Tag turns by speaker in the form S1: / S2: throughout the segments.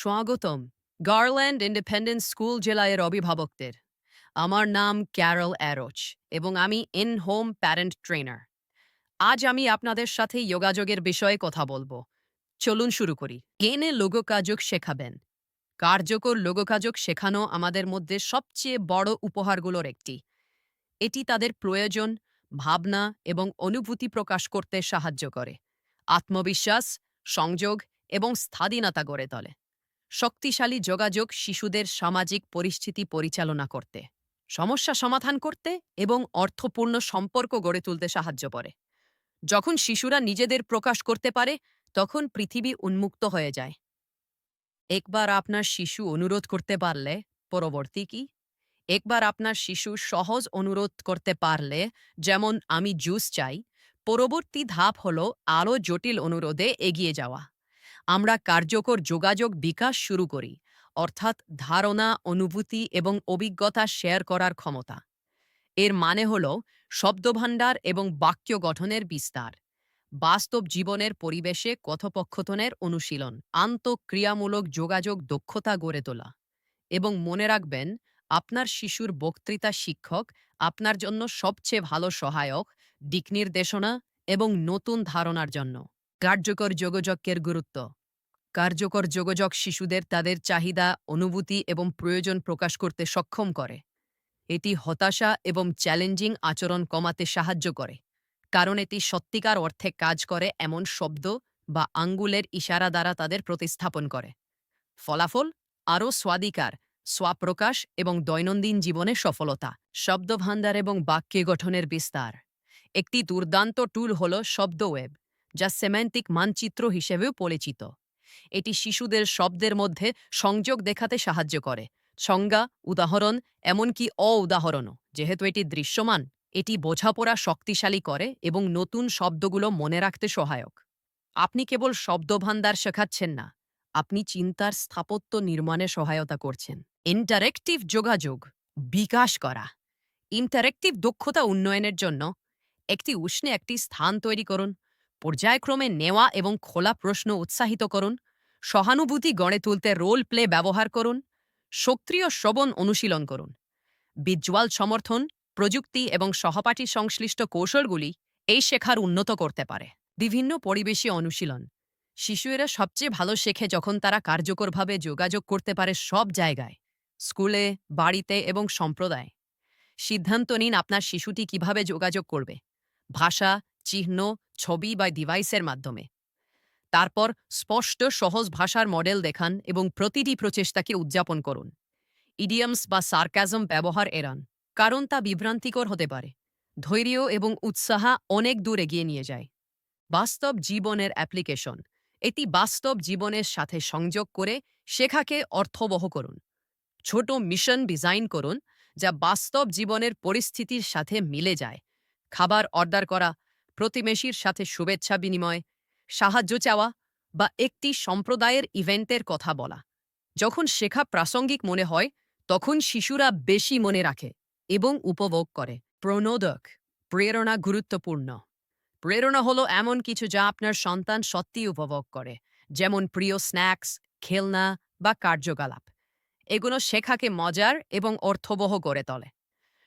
S1: স্বাগতম। Garland independence school জেলায়ের অভিভাবকদের। আমার নাম ক্যারল অ্যারোচ এবং আমি ইন হোম প্যারেন্ট ট্রেনার আজ আমি আপনাদের সাথে যোগাযোগের বিষয়ে কথা বলব। চলুন শুরু করি। কেনে লোগোকাযোগ শেখাবেন? কার্যকর লোগোকাযোগ শেখানো আমাদের মধ্যে সবচেয়ে বড় উপহারগুলোর একটি। এটি তাদের প্রয়োজন, ভাবনা এবং অনুভূতি প্রকাশ করতে সাহায্য করে। আত্মবিশ্বাস, সংযোগ এবং স্বাধীনতা গড়ে তোলে। শক্তিশালী যোগাযোগ শিশুদের সামাজিক পরিস্থিতি পরিচালনা করতে, সমস্যা সমাধান করতে এবং অর্থপূর্ণ সম্পর্ক গড়ে তুলতে সাহায্য করে। যখন শিশুরা নিজেদের প্রকাশ করতে পারে, তখন পৃথিবী উন্মুক্ত হয়ে যায়। একবার আপনার শিশু অনুরোধ করতে পারলে, পরবর্তী কি? একবার আপনার শিশু সহজ অনুরোধ করতে পারলে, যেমন, আমি জুস চাই। পরবর্তী ধাপ হল আরও জটিল অনুরোধে এগিয়ে যাওয়া। আমরা কার্যকর যোগাযোগ বিকাশ শুরু করি, অর্থাৎ ধারণা, অনুভূতি এবং অভিজ্ঞতা শেয়ার করার ক্ষমতা। এর মানে হল শব্দভাণ্ডার এবং বাক্য গঠনের বিস্তার, বাস্তব জীবনের পরিবেশে কথোপকথনের অনুশীলন, আন্তঃক্রিয়ামূলক যোগাযোগ দক্ষতা গড়ে তোলা এবং মনে রাখবেন, আপনার শিশুর বক্তৃতা শিক্ষক আপনার জন্য সবচেয়ে ভালো সহায়ক, দিক নির্দেশনা এবং নতুন ধারণার জন্য। কার্যকর যোগাযোগের গুরুত্ব। কার্যকর যোগাযোগ শিশুদের তাদের চাহিদা, অনুভূতি এবং প্রয়োজন প্রকাশ করতে সক্ষম করে। এটি হতাশা এবং চ্যালেঞ্জিং আচরণ কমাতে সাহায্য করে, কারণ এটি সত্যিকার অর্থে কাজ করে এমন শব্দ বা আঙ্গুলের ইশারা দ্বারা তাদের প্রতিস্থাপন করে। ফলাফল? আরও স্বাধিকার, স্বপ্রকাশ এবং দৈনন্দিন জীবনে সফলতা, শব্দভাণ্ডার এবং বাক্যে গঠনের বিস্তার। একটি দুর্দান্ত টুল হল শব্দ ওয়েব যা সেম্যান্টিক মানচিত্র হিসেবেও পরিচিত। এটি শিশুদের শব্দের মধ্যে সংযোগ দেখাতে সাহায্য করে। সংজ্ঞা, উদাহরণ, এমনকি অ উদাহরণও যেহেতু এটি দৃশ্যমান, এটি বোঝাপড়া শক্তিশালী করে এবং নতুন শব্দগুলো মনে রাখতে সহায়ক। আপনি কেবল শব্দভাণ্ডার শেখাচ্ছেন না, আপনি চিন্তার স্থাপত্য নির্মাণে সহায়তা করছেন। ইন্টারেক্টিভ যোগাযোগ, বিকাশ করা। ইন্টারেক্টিভ দক্ষতা উন্নয়নের জন্য একটি উষ্ণে একটি স্থান তৈরি করুন। পর্যায়ক্রমে নেওয়া এবং খোলা প্রশ্ন উৎসাহিত করুন। সহানুভূতি গড়ে তুলতে রোল প্লে ব্যবহার করুন। সক্রিয় শ্রবণ অনুশীলন করুন। ভিজুয়াল সমর্থন, প্রযুক্তি এবং সহপাঠী সংশ্লিষ্ট কৌশলগুলি এই শেখার উন্নত করতে পারে। বিভিন্ন পরিবেশী অনুশীলন। শিশুরা সবচেয়ে ভালো শেখে যখন তারা কার্যকরভাবে যোগাযোগ করতে পারে সব জায়গায়, স্কুলে, বাড়িতে এবং সম্প্রদায়। সিদ্ধান্ত নিন আপনার শিশুটি কীভাবে যোগাযোগ করবে। ভাষা চিহ্ন ছবি বা ডিভাইসের মাধ্যমে। তারপর স্পষ্ট সহজ ভাষার মডেল দেখান এবং প্রতিটি প্রচেষ্টাকে উদযাপন করুন। ইডিয়ামস বা সার্কাজম ব্যবহার এড়ান, কারণ তা বিভ্রান্তিকর হতে পারে। ধৈর্য এবং উৎসাহ অনেক দূর এগিয়ে নিয়ে যায়। বাস্তব জীবনের অ্যাপ্লিকেশন, এটি বাস্তব জীবনের সাথে সংযোগ করে শেখাকে অর্থবহ করুন। ছোট মিশন ডিজাইন করুন, যা বাস্তব জীবনের পরিস্থিতির সাথে মিলে যায়। খাবার অর্ডার করা প্রতিবেশীর সাথে শুভেচ্ছা বিনিময়, সাহায্য চাওয়া বা একটি সম্প্রদায়ের ইভেন্টের কথা বলা। যখন শেখা প্রাসঙ্গিক মনে হয়, তখন শিশুরা বেশি মনে রাখে এবং উপভোগ করে। প্রণোদক, প্রেরণা গুরুত্বপূর্ণ। প্রেরণা হলো এমন কিছু যা আপনার সন্তান সত্যি উপভোগ করে, যেমন প্রিয় স্ন্যাক্স, খেলনা বা কার্যকলাপ। এগুলো শেখাকে মজার এবং অর্থবহ করে তোলে।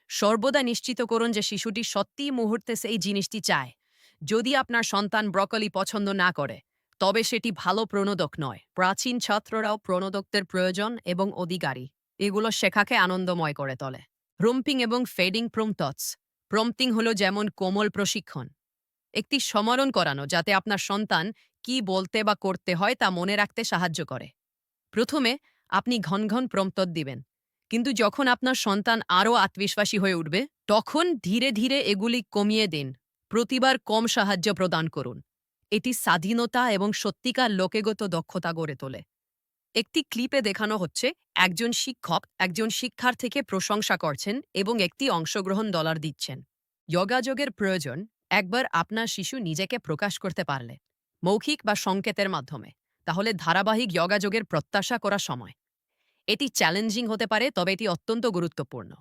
S1: সর্বদা নিশ্চিত করুন যে শিশুটি সত্যি মুহূর্তে সেই জিনিসটি চায়। যদি আপনার সন্তান ব্রকলি পছন্দ না করে, তবে সেটি ভালো প্রণোদক নয়। প্রাচীন ছাত্ররাও প্রণোদকদের প্রয়োজন এবং অধিকারী। এগুলো শেখাকে আনন্দময় করে তোলে। রম্পিং এবং ফেডিং প্রমটস প্রম্পটিং হলো যেমন কোমল প্রশিক্ষণ। একটি সমরণ করানো যাতে আপনার সন্তান কি বলতে বা করতে হয় তা মনে রাখতে সাহায্য করে। প্রথমে আপনি ঘন ঘন প্রম্পট দিবেন। কিন্তু যখন আপনার সন্তান আরও আত্মবিশ্বাসী হয়ে উঠবে, তখন ধীরে ধীরে এগুলি কমিয়ে দিন। প্রতিবার কম সাহায্য প্রদান করুন। এটি স্বাধীনতা এবং সত্যিকার লোকেগত দক্ষতা গড়ে তোলে। একটি ক্লিপে দেখানো হচ্ছে, একজন শিক্ষক একজন শিক্ষার্থীকে প্রশংসা করছেন এবং একটি অংশগ্রহণ ডলার দিচ্ছেন। যোগাযোগের প্রয়োজন, একবার আপনার শিশু নিজেকে প্রকাশ করতে পারলে, মৌখিক বা সংকেতের মাধ্যমে, তাহলে ধারাবাহিক যোগাযোগের প্রত্যাশা করা সময়। এটি চ্যালেঞ্জিং হতে পারে, তবে এটি অত্যন্ত গুরুত্বপূর্ণ।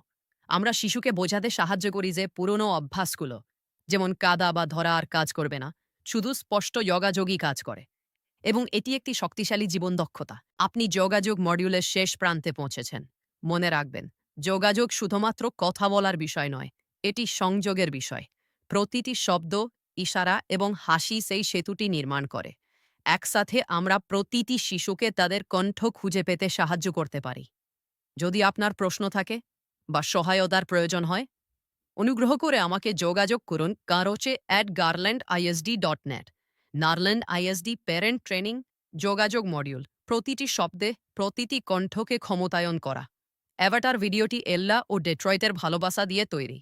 S1: আমরা শিশুকে বোঝাতে সাহায্য করি যে পুরনো অভ্যাসগুলো যেমন কাদা বা ধরা আর কাজ করবে না, শুধু স্পষ্ট যোগাযোগই কাজ করে। এবং এটি একটি শক্তিশালী জীবন দক্ষতা। আপনি যোগাযোগ মডিউলের শেষ প্রান্তে পৌঁছেছেন। মনে রাখবেন, যোগাযোগ শুধুমাত্র কথা বলার বিষয় নয়, এটি সংযোগের বিষয়। প্রতিটি শব্দ, ইশারা এবং হাসি সেই সেতুটি নির্মাণ করে। একসাথে আমরা প্রতিটি শিশুকে তাদের কণ্ঠ খুঁজে পেতে সাহায্য করতে পারি। যদি আপনার প্রশ্ন থাকে বা সহায়তার প্রয়োজন হয় অনুগ্রহ করে আমাকে যোগাযোগ করুন কারোচে at Garland ISD dot net Garland ISD parent training যোগাযোগ মডিউল প্রতিটি শব্দে, প্রতিটি কণ্ঠকে ক্ষমতায়ন করা। অ্যাভাটার ভিডিওটি এল্লা ও ডেট্রয়েটের ভালোবাসা দিয়ে তৈরি।